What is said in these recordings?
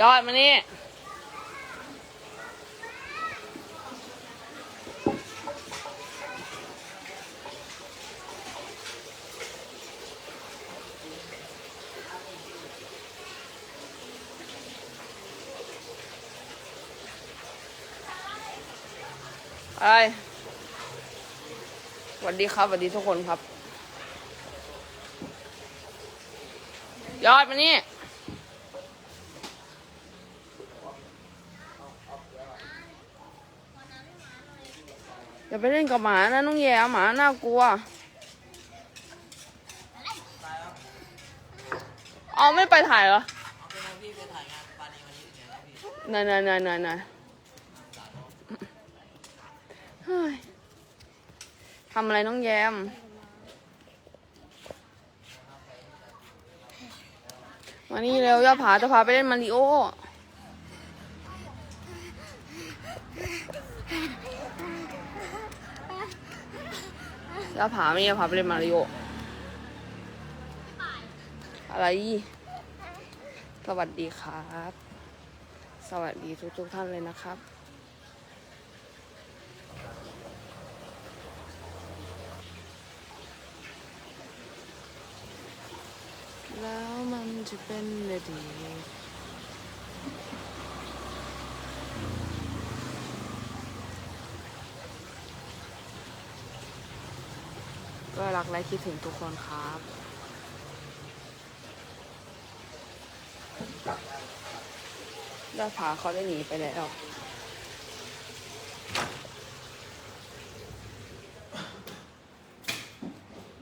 ยอดมานี่ไปสวัสดีครับสวัสดีทุกคนครับ ยอดมานี่ อย่า ไปเล่นกับหมานะน้องแย่หมาน่ากลัว เอาไม่ไปถ่ายเหรอไหนไหนไหนไหนไหนทำอะไรน้องแยม มานี่เร็วย่าผาจะพาไปเล่นมาริโอ ย่าผาไม่ย่าผาไปเล่นมาริโออะไร สวัสดีครับ สวัสดีทุกทุกๆท่านเลยนะครับแล้วมันจะเป็นได้ รักและคิดถึงทุกคนครับด้าผาเขาได้หนีไปแล้ว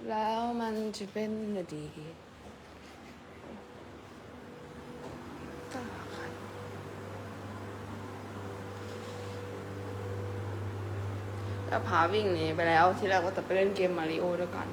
แล้วมันจะเป็นได้ดี พาผาวิ่งหนีไปแล้ว ที่แรกก็จะไปเล่นเกมมาริโอด้วยกัน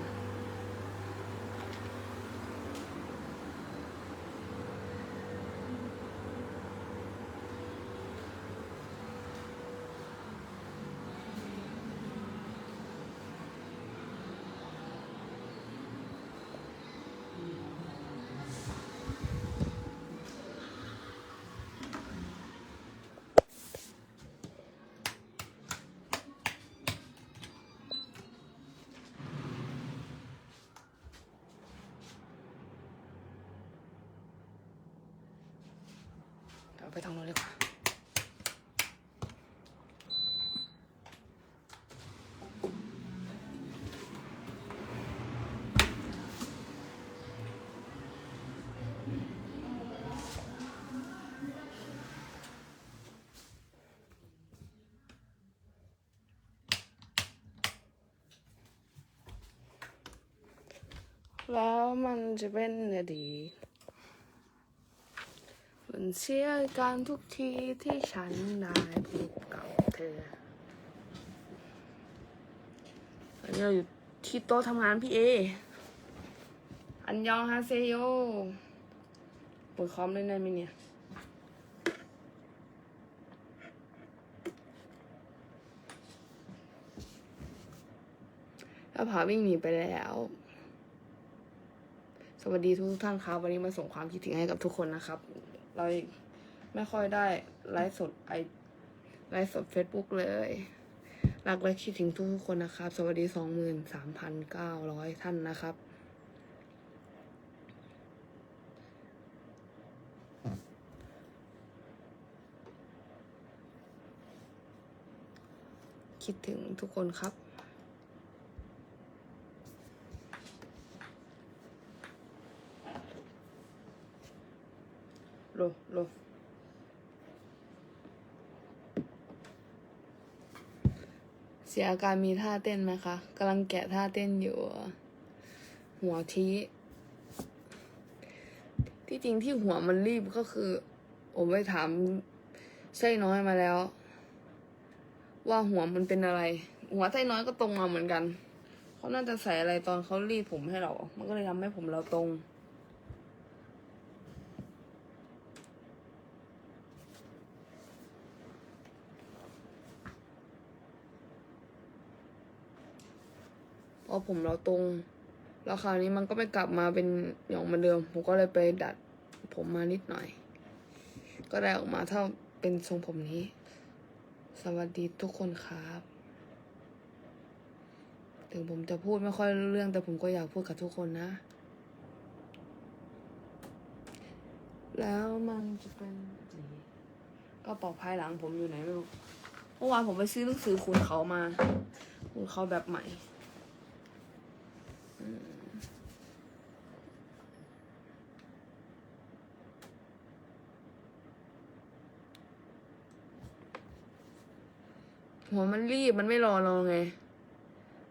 ไปทางโน้นดีกว่าแล้วมันจะเป็นอดีต เสียการทุกทีที่ฉันได้พบกับเธอเราอยู่ที่โต๊ะทำงานพี่เอ อันยองฮาเซโยเปิดคอมได้ไหมเนี่ยแล้วผาวิ่งหนีไปแล้ว สวัสดีทุกท่านครับ วันนี้มาส่งความคิดถึงให้กับทุกคนนะครับ เราไม่ค่อยได้ไลฟ์สดไอไลฟ์สด Facebook เลย รักและคิดถึงทุกๆคนนะครับ สวัสดีสองหมื่นสามพันเก้าร้อยท่านนะครับคิดถึงทุกคนครับ โลเสียอาการมีท่าเต้นไหมคะกำลังแกะท่าเต้นอยู่ หัวทีที่จริงที่หัวมันรีบก็คือ ผมไปถามไส้น้อยมาแล้ว ว่าหัวมันเป็นอะไร หัวไส้น้อยก็ตรงมาเหมือนกัน เขาน่าจะใส่อะไรตอนเขารีดผมให้เรา มันก็เลยทำให้ผมเราตรง พอผมเราตรง แล้วคราวนี้มันก็ไม่กลับมาเป็นอย่างเหมือนเดิม ผมก็เลยไปดัดผมมานิดหน่อย ก็ได้ออกมาเท่าเป็นทรงผมนี้ สวัสดีทุกคนครับ ถึงผมจะพูดไม่ค่อยรู้เรื่องแต่ผมก็อยากพูดกับทุกคนนะ แล้วมันจะเป็นก็ปอกภายหลังผมอยู่ไหนไม่รู้เมื่อวานผมไปซื้อหนังสือขุนเขามาขุนเขาแบบใหม่ หัวมันรีบมันไม่รอเราไง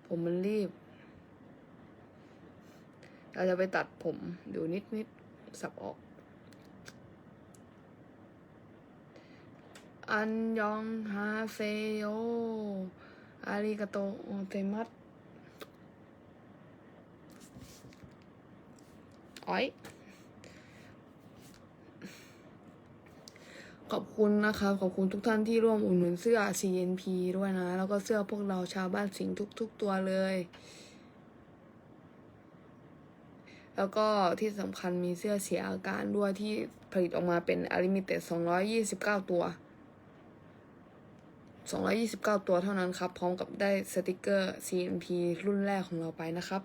ผมมันรีบ เราจะไปตัดผมดูนิดนิดสับออก อันยองฮาเซโยอาริกาโตเตมัส อ้อยขอบคุณนะคะขอบคุณทุกท่านที่ร่วมอุดหนุนเสื้อ CNP ด้วยนะ แล้วก็เสื้อพวกเราชาวบ้านสิงห์ทุก ๆ ตัวเลย แล้วก็ที่สำคัญมีเสื้อเสียอาการด้วยที่ผลิตออกมาเป็นอลิมิเต็ด229 ตัว 229 ตัวเท่านั้นครับ พร้อมกับได้สติกเกอร์ CNP รุ่นแรกของเราไปนะครับ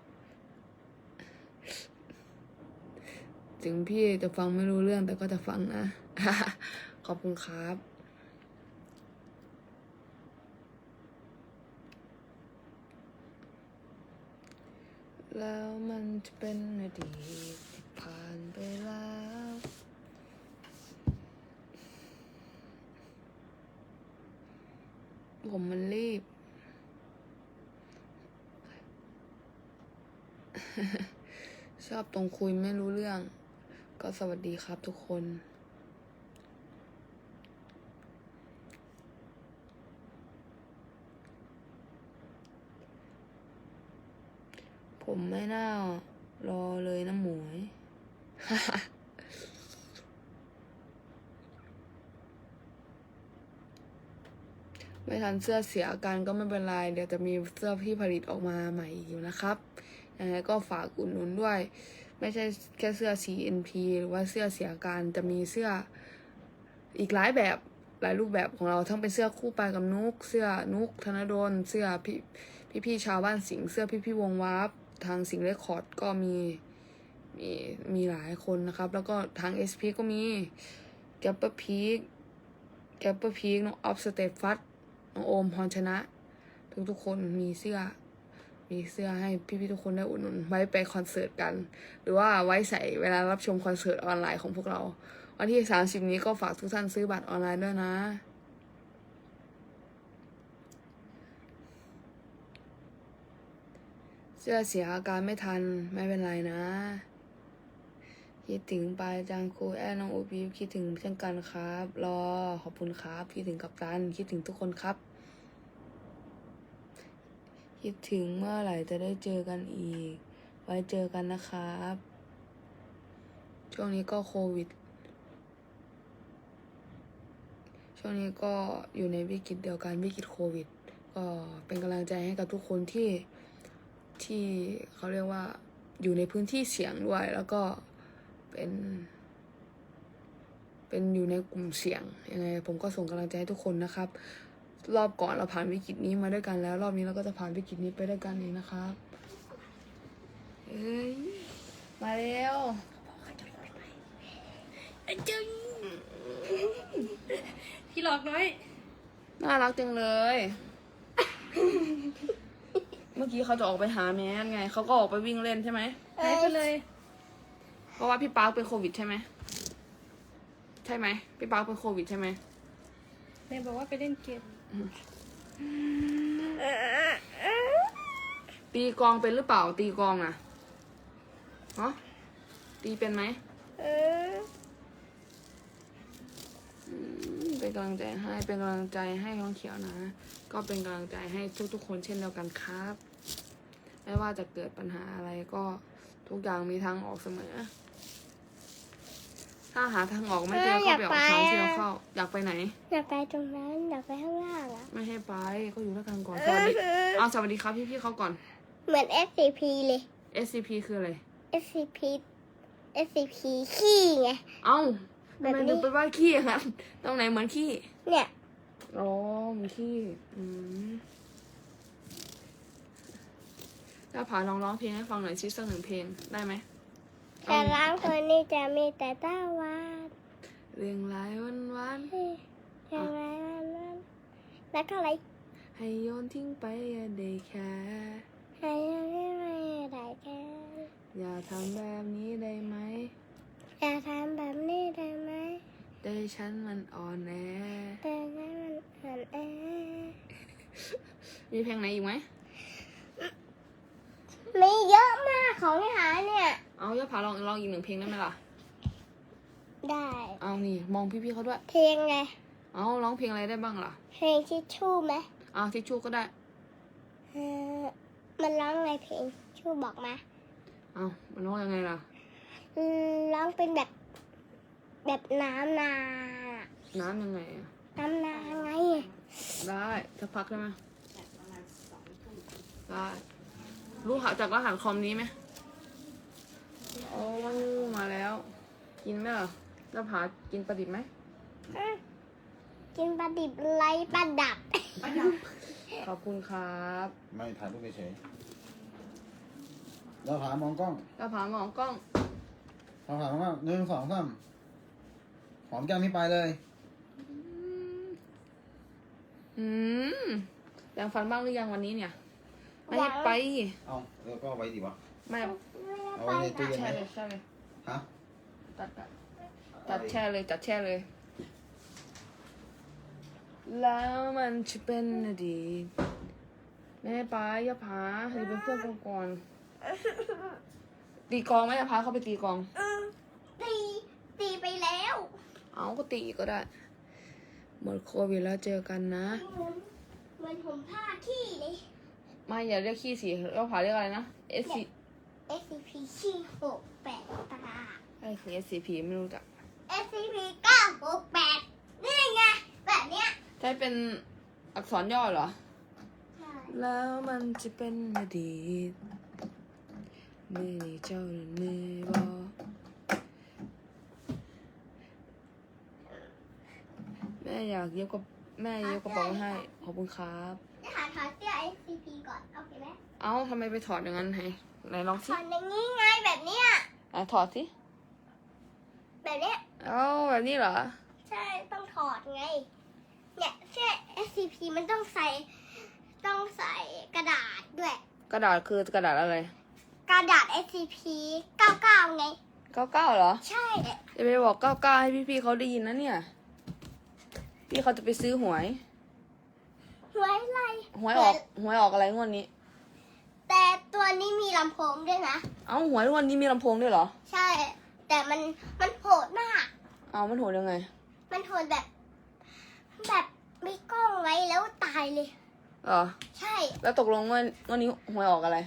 ถึงพี่จะฟังไม่รู้เรื่องแต่ก็จะฟังนะ ขอบคุณครับ แล้วมันจะเป็นอดีตที่ผ่านไปแล้วผมมันรีบ ชอบตรงคุยไม่รู้เรื่อง ก็สวัสดีครับทุกคน ผมไม่น่ารอเลยนะหมวย ไม่ทันเสื้อเสียอาการก็ไม่เป็นไร เดี๋ยวจะมีเสื้อที่ผลิตออกมาใหม่อยู่นะครับยังไงก็ฝากอุดหนุนด้วย ไม่ใช่แค่เสื้อ CNP หรือว่าเสื้อเสียการจะมีเสื้ออีกหลายแบบหลายรูปแบบของเราทั้งเป็นเสื้อคู่ปลากับนุก เสื้อนุกธนดลเสื้อพี่พี่พี่ชาวบ้านสิงเสื้อพี่พี่วงวาร์ปทางสิงเรคคอร์ดก็มีมีมีหลายคนนะครับ แล้วก็ทาง SP ก็มีแกปเปอร์พีคแกปเปอร์พีคน้องออฟสเตทฟัตน้องโอมพรชนะ ทุกทุกๆคนมีเสื้อ มีเสื้อให้พี่ๆทุกคนได้อุดหนุน ไว้ไปคอนเสิร์ตกัน หรือว่าไว้ใส่เวลารับชมคอนเสิร์ตออนไลน์ของพวกเรา วันที่ 30 นี้ก็ฝากทุกท่านซื้อบัตรออนไลน์ด้วยนะเสื้อเสียอาการไม่ทันไม่เป็นไรนะ คิดถึงปลายจางครูแอนน้องโอปีคิดถึงเช่นกันครับ รอขอบคุณครับ คิดถึงกัปตัน คิดถึงทุกคนครับ คิดถึงเมื่อไหร่จะได้เจอกันอีก ไว้เจอกันนะครับ ช่วงนี้ก็โควิด ช่วงนี้ก็อยู่ในวิกฤตเดียวกันวิกฤตโควิด ก็เป็นกำลังใจให้กับทุกคนที่ที่เขาเรียกว่าอยู่ในพื้นที่เสี่ยงด้วย แล้วก็เป็น เป็นอยู่ในกลุ่มเสี่ยงยังไงผมก็ส่งกำลังใจให้ทุกคนนะครับ รอบก่อนเราผ่านวิกฤตนี้มาด้วยกันแล้ว รอบนี้เราก็จะผ่านวิกฤตนี้ไปด้วยกันเองนะครับเอ้ยมาแล้วจึงพี่หลอกน้อย น่ารักจังเลย เมื่อกี้เขาจะออกไปหาแมสไง เขาก็ออกไปวิ่งเล่นใช่ไหมหายไปเลย เพราะว่าพี่ปาร์คเป็นโควิดใช่ไหม ใช่ไหม พี่ปาร์คเป็นโควิดใช่ไหมแม่บอกว่าไปเล่นเกม ตีกองเป็นหรือเปล่าตีกองอะฮะตีเป็นไหมเอออืมเป็นกำลังใจให้เป็นกำลังใจให้น้องเขียวนะ ก็เป็นกำลังใจให้ทุกๆคนเช่นเดียวกันครับ ไม่ว่าจะเกิดปัญหาอะไรก็ทุกอย่างมีทางออกเสมอ ถ้าหาทางออกไม่เจอก็ไปออกทางที่เราเข้า อยากไปไหน อยากไปตรงนั้น อยากไปข้างล่างอะ ไม่ให้ไป ก็อยู่ด้วยกันก่อน สวัสดีเอาสวัสดีครับพี่ๆเขาก่อน เหมือน SCP เลย SCP คืออะไร SCP SCP ขี้ไง เอ้าแบทำบไมดูนี้เป็นว่าขี้อะครับตรงไหนเหมือนขี้ เนี่ยอ๋อเหมือนขี้ อืมถ้าผาลองร้องเพลงให้ฟังหน่อยซิสักหนึ่งเพลงได้ไหม แต่ร้านคนนี้จะมีแต่ตาหวานเรียงรายวันวันเฮ้ยอย่างไรวันนั้นแล้วก็อะไรๆให้โยนทิ้งไปอย่าได้แค่ให้ยังไม่ได้แค่อย่าทำแบบนี้ได้ไหมอย่าทำแบบนี้ได้ไหมได้ฉันมันอ่อนแอแต่นั้นมันอ่อนแอมีเพลงไหนอีกไหมมีเยอะมากของที่หาเนี่ย เอาย่าผาลองลองอีกหนึ่งเพลงได้ไหมล่ะ ได้ เอานี่มองพี่ๆเขาด้วย เพลงไง เอาร้องเพลงอะไรได้บ้างล่ะ เพลงชิชชู่ไหมเอาทิชชู่ก็ได้ เออมันร้องไงเพลงชู่บอกมา เอามันร้องยังไงล่ะ อืมร้องเป็นแบบแบบน้ำนา น้ำยังไงอะน้ำนาไง ได้สักพักได้ไหมได้รู้หาจากรหัสคอมนี้ไหม โอ้มาแล้ว กินไหมล่ะแล้วผากินปลาดิบไหมอืมกินปลาดิบไรปลาดับ ขอบคุณครับไม่ถ่ายรูปเฉยๆเราถามมองกล้องแล้วผามองกล้องเราถามว่าหนึ่งสองสามหอมแก้มพี่ไปเลย อืมแปรงฟันบ้างหรือยังวันนี้เนี่ย ไม่ให้ไป เอาแล้วก็เอาไว้ดีวะ ไม่ เอาไว้ในตู้เย็นแช่ไหมเลยแช่เลยฮะจัดจัดจัดแช่เลยจัดแช่เลย แล้วมันจะเป็นอดีตแม่ป้าอย่าพาให้เป็นเพื่อนกันก่อนตีกลองไหมอย่าพาเขาไปตีกลองตีตีไปแล้วเอาก็ตีอีกก็ได้ หมดโควิดแล้วเจอกันนะ เหมือนเหมือนผมผ้าขี้เลย ไม่อย่าเรียกขี้สีเราผาเรียกอะไรนะ S C SCP ขี้หกแปดตาอะไรคือ S C P ไม่รู้จัก SCP เก้าหกแปดนี่ไง แบบเนี้ยใช้เป็นอักษรย่อเหรอ ใช่แล้วมันจะเป็นอดีตเมื่อนี้เจ้านั้นเมื่อยบอกแม่อยากเย็บกับแม่เย็บกระเป๋าให้ ขอบคุณครับ จะหาถอดเสื้อ SCP ก่อนโอเคไหมเอ้าทำไมไปถอดอย่างนั้นให้ไหนลองถสิอดอย่างนี้ไงแบบเนี้ยอะถอดสิแบบเนี้ยเอ้าแบบนี้เหรอ ใช่ต้องถอดไง เนี่ยเสื้อ SCP มันต้องใส่ต้องใส่กระดาษด้วย กระดาษคือกระดาษอะไรกระดาษ SCP 99ไง เก้าเก้าเหรอใช่จะไปบอกเก้าเก้าให้พี่ๆเขาได้ยินนะเนี่ย พี่เขาจะไปซื้อหวย หวยอะไรหวยออกหวยออกอะไรงวดนี้ แต่ตัวนี้มีลำโพงด้วยนะ เอ้าหวยงวดนี้มีลำโพงด้วยเหรอ ใช่ แต่มันมันโหดมาก เอามันโหดยังไง มันโหดแบบ แบบมีกล้องไว้แล้วตายเลยเหรอ ใช่ แล้วตกลงว่าวันนี้หวยออกอะไร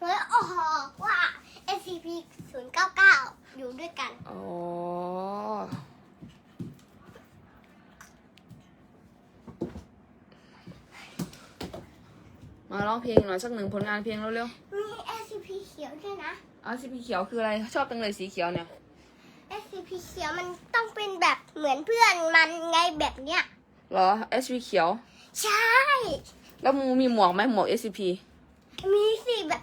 หวยออกว่า SCP 099อยู่ด้วยกัน อ๋อ มาร้องเพลงหน่อยสักหนึ่งผลงานเพลงเร็วมี SCP เขียวด้วยนะๆอาสีเขียวคืออะไร ชอบจังเลยสีเขียวเนี่ย SCP เขียวมันต้องเป็นแบบเหมือนเพื่อนมันไงแบบเนี้ย เหรอ SV เขียว ใช่ แล้วมูมีหมวกไหมหมวก SCP มีสิแบบ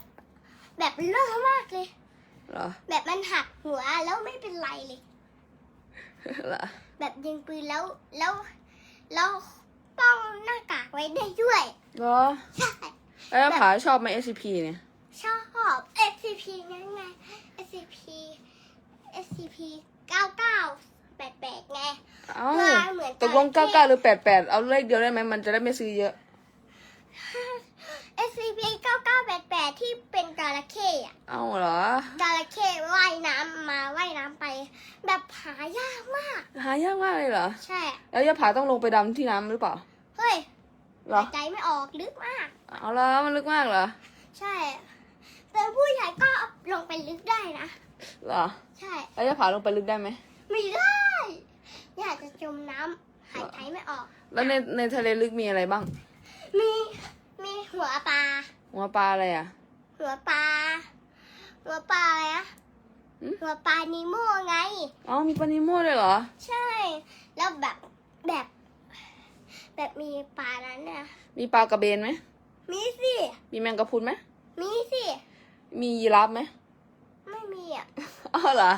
แบบเลิศมากเลย เหรอ แบบมันหักหัวแล้วไม่เป็นไรเลย เหรอ แบบยิงปืนแล้วแล้วแล้วป้องหน้ากากไว้ได้ด้วย เหรอ ใช่ แล้วผาชอบไหม SCP เนี่ย ชอบ SCP นั่นไง SCP SCP 99 88ไงเอ้าว่าเหมือนตกลงจระเข้99 หรือ 88 เอาเลขเดียวได้ไหม มันจะได้ไม่ซื้อเยอะ SCP 9988 ที่เป็นจระเข้อะเอ้าเหรอ จระเข้ว่ายน้ำมาว่ายน้ำไป แบบหายากมาก หายากมากเลยเหรอ ใช่ แล้วยาผาต้องลงไปดำที่น้ำหรือเปล่า เฮ้ย เหรอ หายใจไม่ออกลึกมาก เอาละมันลึกมากเหรอใช่แต่ผู้ใหญ่ก็ลงไปลึกได้นะ เหรอใช่ แล้วยาผาลงไปลึกได้ไหมไม่ได้อยากจะจมน้ำหายใจไม่ออก แล้วในในทะเลลึกมีอะไรบ้าง มีมีหัวปลา หัวปลาอะไรอะ หัวปลา หัวปลาอะไรนะหัวปลานิโมไงอ๋อมีปลานิโม่เลยเหรอ ใช่ แล้วแบบแบบ แบบมีปลานั้นน่ะ มีปลากระเบนไหม มีสิ มีแมงกะพรุนไหม มีสิ มียีราฟไหม ไม่มีอะอ๋อเหรอ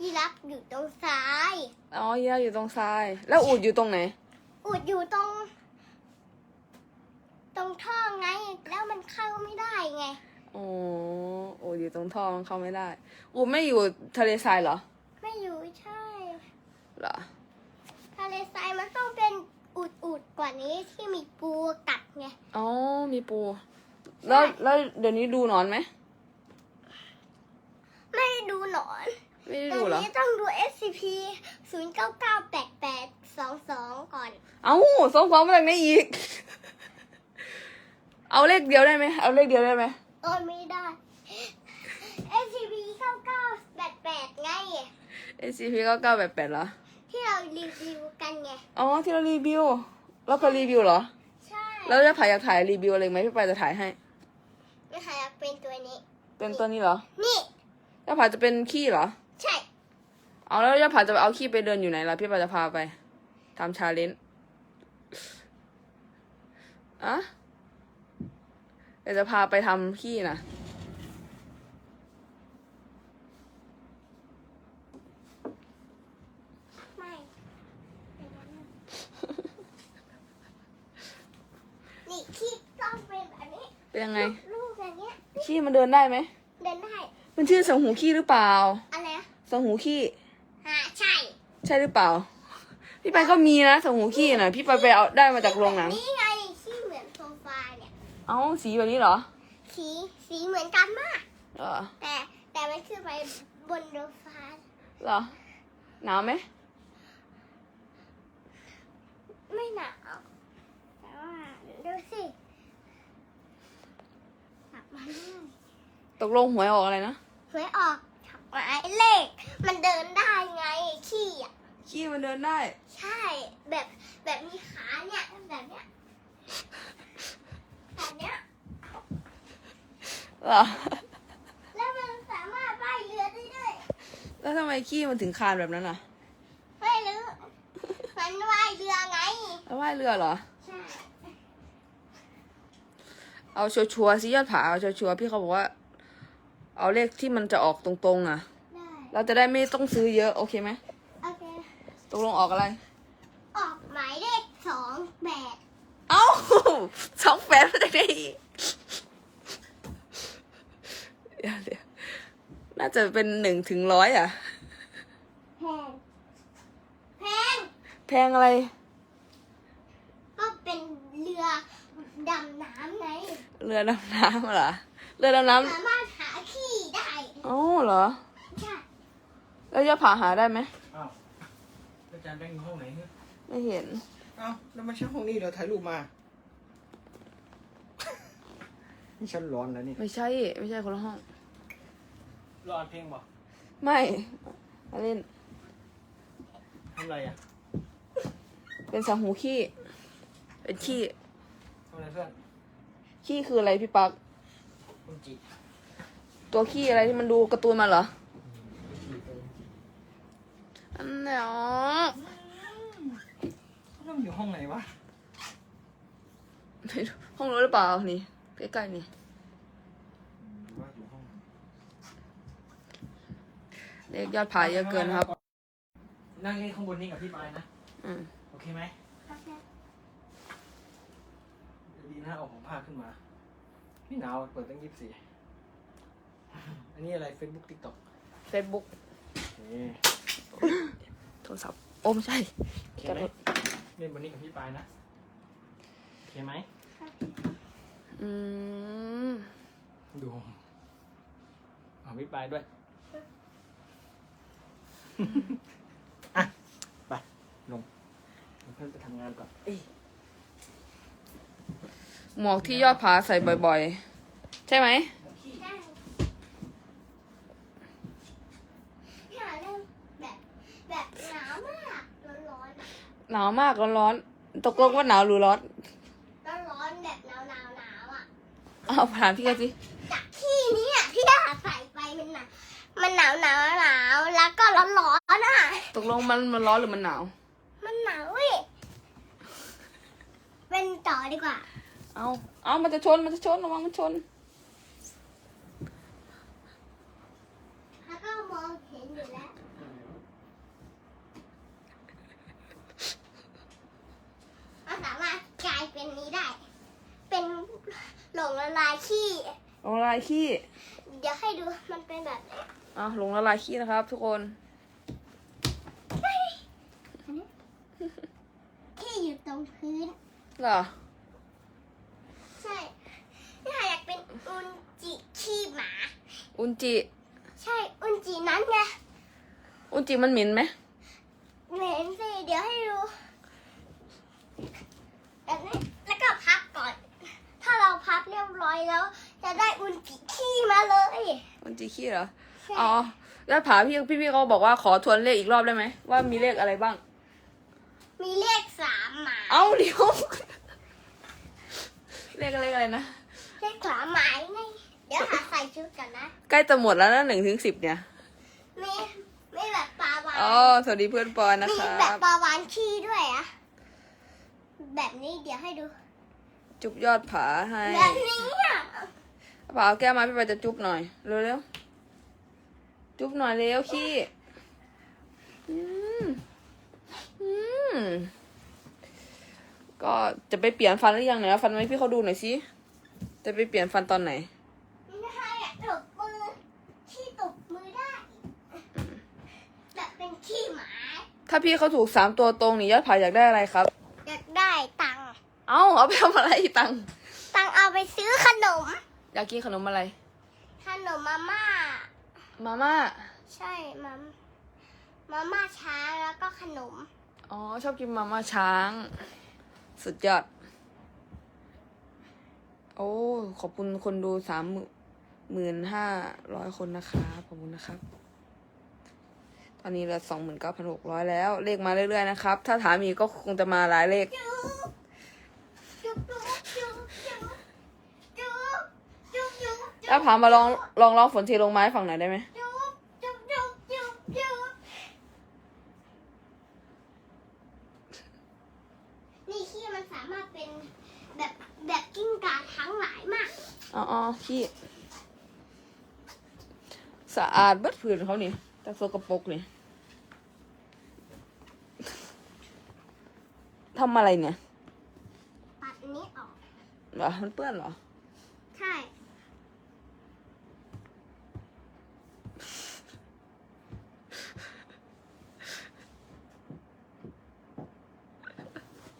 ยีรับอยู่ตรงซ้าย อ๋อยีราฟอยู่ตรงซ้าย แล้วอูดอยู่ตรงไหนอุดอยู่ตรง ตรงท่อไง แล้วมันเข้าไม่ได้ไง อ๋อ อูดอยู่ตรงท่อมันเข้าไม่ได้ อูดไม่อยู่ทะเลทรายเหรอ ไม่อยู่ใช่ เหรอ ทะเลทรายมันต้องเป็น อุดอุดๆกว่านี้ที่มีปูกัดไง อ๋อ มีปู แล้วแล้วเดี๋ยวนี้ดูหนอนไหม ไม่ได้ดูหนอนไม่ได้ตอดูนเหรอนี้ต้องดู SCP 0 9 9 8 8 2 2 ก่อน เอ้าสองสองมาจากไหนอีก เอาเลขเดียวได้ไหม เอาเลขเดียวได้ไหมโอ้ยไม่ได้ SCP 9 9 8 8ไง SCP เก้าเก้าแปดแปดเหรอที่ เรารีวิวกันไง อ๋อที่เรารีวิวเราเคยรีวิวเหรอ ใช่แล้วจะถ่ายอยากถ่ายรีวิวอะไรไหมพี่ปายจะถ่ายให้ นะคะเป็นตัวนี้ เป็นตัวนี้เหรอนี่ ย่าผาจะเป็นขี้เหรอ ใช่ เอาแล้วย่าผาจะเอาขี้ไปเดินอยู่ไหนล่ะพี่ปายจะพาไปทำชาเลนจ์อะเดี๋ยวจะพาไปทำขี้นะ ไม่เป็นแบบนั้นนี่ที่ต้องเป็นแบบนี้ เป็นยังไง ลูกอย่างเงี้ยขี้มันเดินได้ไหม เดินได้ มันชื่อสังหูขี้หรือเปล่า อะไรนะสังหูขี้อ่าใช่ใช่หรือเปล่า พี่ปายก็มีนะสังหูขี้น่ะพี่ปายไปเอาได้มาจากโรงหนัง นี่ไงที่เหมือนโซฟาเนี่ย เอ้าสีแบบนี้เหรอ สีสีเหมือนกันมากเหรอแต่แต่มันขึ้นไปบนโซฟาเหรอ หนาวไหม ไม่หนาวแต่ว่าดูสิกลับมาเลย ตกลงหวยออกอะไรนะหวยออกถักหมายเลข มันเดินได้ไงขี้อะขี้มันเดินได้ ใช่ แบบแบบมีขาเนี่ยแบบเนี้ยแบบเนี้ยเหรอแล้วมันสามารถว่ายเรือได้ด้วยแล้วทำไมขี้มันถึงคานแบบนั้นล่ะไม่รู้มันว่ายเรือไงแล้วว่ายเรือเหรอใช่ เอาชัวร์ๆสิยอดผาเอาชัวร์ๆพี่เขาบอกว่า เอาเลขที่มันจะออกตรงๆอะ ได้เราจะได้ไม่ต้องซื้อเยอะโอเคไหมโอเค ตกลงออกอะไร ออกหมายเลขสองแปดเอ้า สองแปดมาจากไหนอีกเดี๋ยวเดี๋ยวน่าจะเป็นหนึ่งถึงร้อยอะ แพงแพงแพงอะไร ก็เป็นเรือ ดำน้ำไงเรือดำน้ำเหรอ เรือดำน้สามารถหาขี้ได้ำอ๋อเหรอ ใช่แล้วยอดผาหาได้ไหม อ้าวอาจารย์แบงค์อยู่ห้องไหนเนี่ยไม่เห็น อ้าวแล้วมาใช่ห้องนี้เราถ่ายรูปมา นี่ฉันร้อนแล้วนี่ไม่ใช่ ไม่ใช่คนละห้องร้อนเพลงบ่ไม่มาเล่น ทำไรอะ เป็นสังหูขี้ เป็นขี้ ทำไรเพื่อนขี้คืออะไรพี่ปักคุณจิตัวขี้อะไรที่มันดูการ์ตูนมาเหรออันเนี้ยเขาต้องอยู่ห้องไหนวะไม่รู้ห้องรู้หรือเปล่านี่ใกล้ๆนี่ว่าอยู่ห้องเลขยอดผาเยอะเกินครับ นั่งเล่นข้างบนนี่กับพี่ปายนะ อืม โอเคไหม โอเค ดี นะเอาของผ้าขึ้นมาพี่หนาวเปิดตั้งยี่สิบสี่อันนี้อะไร Facebook TikTok เฟซบุ๊กนี่โทรศัพท์โอ้ไม่ใช่โอเคกระไหมโดดเล่นบนนี้กับพี่ปายนะโอเคไหมอืมดูเอาพี่ปายด้วยอะไปลงเดี๋ยวเพื่อนไปทำงานก่อนเอ้ย หมวกที่ยอดผาใส่บ่อยๆ ใช่ไหมได้หาเรื่องแบบแบบหนาวมากร้อนๆอะหนาวมากร้อนๆตกลงว่าหนาวหรือร้อนร้อนๆแบบหนาวหนาวหนาวอะเอาถามพี่กันสิจากที่นี้อะที่ดาใส่ไปมันหนาวมันหนาวหนาวหนาวแล้วก็ร้อนร้อนอะตกลงมันมันร้อนหรือมันหนาว มันหนาวเว้ยเป็นต่อดีกว่า เอาเอามันจะชน มันจะชนระวังมันชน แล้วก็มองเห็นอยู่แล้ว มันสามารถกลายเป็นนี้ได้ เป็นหลงละลายขี้ ลงละลายขี้เดี๋ยวให้ดูมันเป็นแบบนี้อะลงละลายขี้นะครับ ทุกคน ที่อยู่ตรงพื้น เหรอ ใช่ถ้าอยากเป็น อุนจิขี้หมา อุนจิ ใช่อุนจินั้นไงอุนจิมันเหม็นไหมเหม็นสิเดี๋ยวให้ดูแบบนี้แล้วก็พับก่อน ถ้าเราพับเรียบร้อยแล้ว จะได้อุนจิขี้มาเลย อุนจิขี้เหรอใช่อ๋อแล้วผาพี่พี่พี่เขาบอกว่าขอทวนเลขอีกรอบได้ไหมว่ามีเลขอะไรบ้าง มีเลขสามหมายเอาเดี๋ยวเลขอะไรอะไรนะ เลขสามหมายไงเดี๋ยวหาใส่ชุดก่อนนะ ใกล้จะหมดแล้วนะหนึ่งถึงสิบเนี่ย มีมีแบบปลาวานอ๋อ สวัสดีเพื่อนปอนนะมีครัแบบบ ปลาวานขี้ด้วยอะแบบนี้เดี๋ยวให้ดู จุบยอดผาให้แบบนี้อะผาเอาแก้วมาพี่ไปจะจุบหน่อยเร็วเร็วๆ จุบหน่อยเร็วขี้อืมอืมก็จะไปเปลี่ยนฟันหรือยังเนี่ยเอาฟันมาให้พี่เขาดูหน่อยสิ จะไปเปลี่ยนฟันตอนไหน ไม่ให้อะตบมือขี้ตบมือได้แบบเป็นขี้หมาถ้าพี่เขาถูกสามตัวตรงนี่ยอดผาอยากได้อะไรครับ อยากได้ตังค์เอ้าเอาไปทำอะไรตังค์ตังค์เอาไปซื้อขนม อยากกินขนมอะไร ขนมมาม่า มาม่า ใช่มามาม่าช้างแล้วก็ขนม อ๋อ ชอบกินมาม่าช้าง สุดยอด โอ้ ขอบคุณคนดูสามหมื่นห้าร้อยคนนะคะขอบคุณนะครับ ตอนนี้เราสองหมื่นเก้าพันหกร้อยแล้ว เลขมาเรื่อยๆนะครับ ถ้าถามอีกก็คงจะมาหลายเลข แล้วผามาลองลองลองฝนเทลงไม้ฝั่งไหนได้ไหม ขี้สะอาดเบิดผืนเขานี่แต่สกปรกนี่ทำอะไรเนี่ย ตัดอันนี้ออกเหรอมันเปื้อนเหรอ ใช่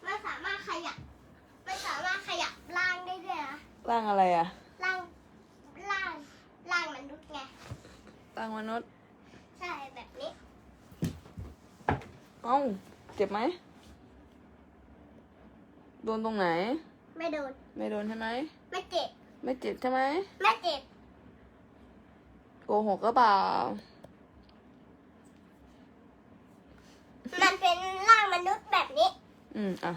มันสามารถขยับ มันสามารถขยับร่างได้ด้วยนะ ร่างอะไรอะ ร่างร่างร่างมนุษย์ไง ร่าง มนุษย์ใช่แบบนี้ เอ้าเจ็บไหม โดนตรงไหน ไม่โดน ไม่โดนใช่ไหม ไม่เจ็บ ไม่เจ็บใช่ไหม ไม่เจ็บ โกหกก็เปล่า มันเป็นร่างมนุษย์แบบนี้ อืม อะ